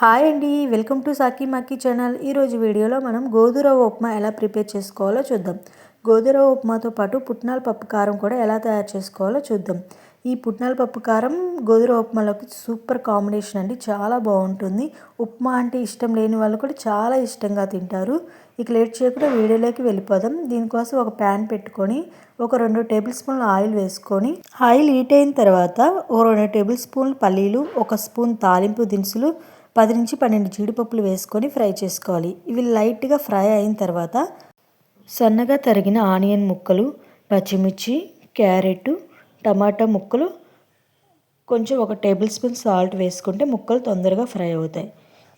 Hi అండి. Welcome to సాకి మాకి ఛానల్. ఈరోజు వీడియోలో మనం గోధురవ ఉప్మా ఎలా ప్రిపేర్ చేసుకోవాలో చూద్దాం. గోధురవ ఉప్మాతో పాటు పుట్నాల పప్పు కారం కూడా ఎలా తయారు చేసుకోవాలో చూద్దాం. ఈ పుట్నాల పప్పు కారం గోధుర ఉప్మాలోకి సూపర్ కాంబినేషన్ అండి. చాలా బాగుంటుంది. ఉప్మా అంటే ఇష్టం లేని వాళ్ళు కూడా చాలా ఇష్టంగా తింటారు. ఇక లేట్ చేయకుండా వీడియోలోకి వెళ్ళిపోదాం. దీనికోసం ఒక ప్యాన్ పెట్టుకొని ఒక రెండు టేబుల్ స్పూన్లు ఆయిల్ వేసుకొని ఆయిల్ హీట్ అయిన తర్వాత ఓ రెండు టేబుల్ స్పూన్లు పల్లీలు ఒక స్పూన్ తాలింపు దినుసులు పది నుంచి పన్నెండు జీడిపప్పులు వేసుకొని ఫ్రై చేసుకోవాలి. ఇవి లైట్గా ఫ్రై అయిన తర్వాత సన్నగా తరిగిన ఆనియన్ ముక్కలు పచ్చిమిర్చి క్యారెట్ టమాటా ముక్కలు కొంచెం ఒక టేబుల్ స్పూన్ సాల్ట్ వేసుకుంటే ముక్కలు తొందరగా ఫ్రై అవుతాయి.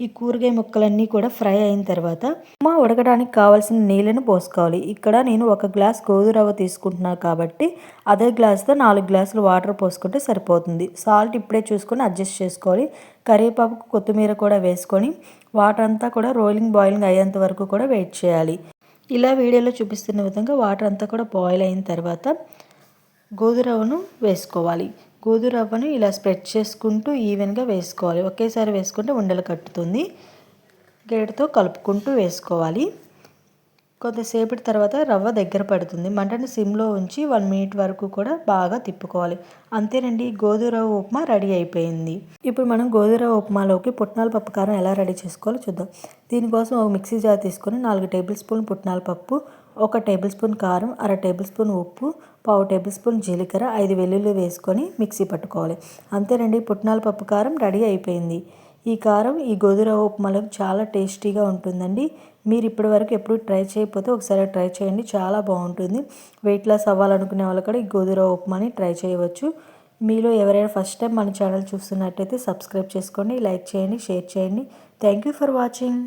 ఈ కూరగాయ ముక్కలన్నీ కూడా ఫ్రై అయిన తర్వాత ఉప్మా ఉడకడానికి కావాల్సిన నీళ్ళను పోసుకోవాలి. ఇక్కడ నేను ఒక గ్లాస్ గోధురవ్వ తీసుకుంటున్నాను కాబట్టి అదే గ్లాస్తో నాలుగు గ్లాసులు వాటర్ పోసుకుంటే సరిపోతుంది. సాల్ట్ ఇప్పుడే చూసుకొని అడ్జస్ట్ చేసుకోవాలి. కరివేపాకు కొత్తిమీర కూడా వేసుకొని వాటర్ అంతా కూడా రోలింగ్ బాయిలింగ్ అయ్యేంత వరకు కూడా వెయిట్ చేయాలి. ఇలా వీడియోలో చూపిస్తున్న విధంగా వాటర్ అంతా కూడా బాయిల్ అయిన తర్వాత గోధురవ్వను వేసుకోవాలి. గోధురవ్వను ఇలా స్ప్రెడ్ చేసుకుంటూ ఈవెన్గా వేసుకోవాలి. ఒకేసారి వేసుకుంటే ఉండలు కట్టుతుంది. గరిటతో కలుపుకుంటూ వేసుకోవాలి. కొంతసేపటి తర్వాత రవ్వ దగ్గర పడుతుంది. మంటను సిమ్లో ఉంచి వన్ మినిట్ వరకు కూడా బాగా తిప్పుకోవాలి. అంతేనండి గోధురవ్వ ఉప్మా రెడీ అయిపోయింది. ఇప్పుడు మనం గోధురవ్వ ఉప్మాలోకి పుట్నాల పప్పు కారం ఎలా రెడీ చేసుకోవాలో చూద్దాం. దీనికోసం ఒక మిక్సీ జార్ తీసుకొని నాలుగు టేబుల్ స్పూన్ పుట్నాల పప్పు ఒక టేబుల్ స్పూన్ కారం అర టేబుల్ స్పూన్ ఉప్పు పావు టేబుల్ స్పూన్ జీలకర్ర ఐదు వెల్లుల్లి వేసుకొని మిక్సీ పట్టుకోవాలి. అంతేనండి పుట్నాల పప్పు కారం రెడీ అయిపోయింది. ఈ కారం ఈ గోధురవ ఉప్మాలకు చాలా టేస్టీగా ఉంటుందండి. మీరు ఇప్పటి వరకు ఎప్పుడు ట్రై చేయకపోతే ఒకసారి ట్రై చేయండి చాలా బాగుంటుంది. వెయిట్ లాస్ అవ్వాలనుకునే వాళ్ళు కూడా ఈ గోధురవ ఉప్మాని ట్రై చేయవచ్చు. మీలో ఎవరైనా ఫస్ట్ టైం మన ఛానల్ చూస్తున్నట్టయితే సబ్స్క్రైబ్ చేసుకోండి లైక్ చేయండి షేర్ చేయండి. Thank you for watching.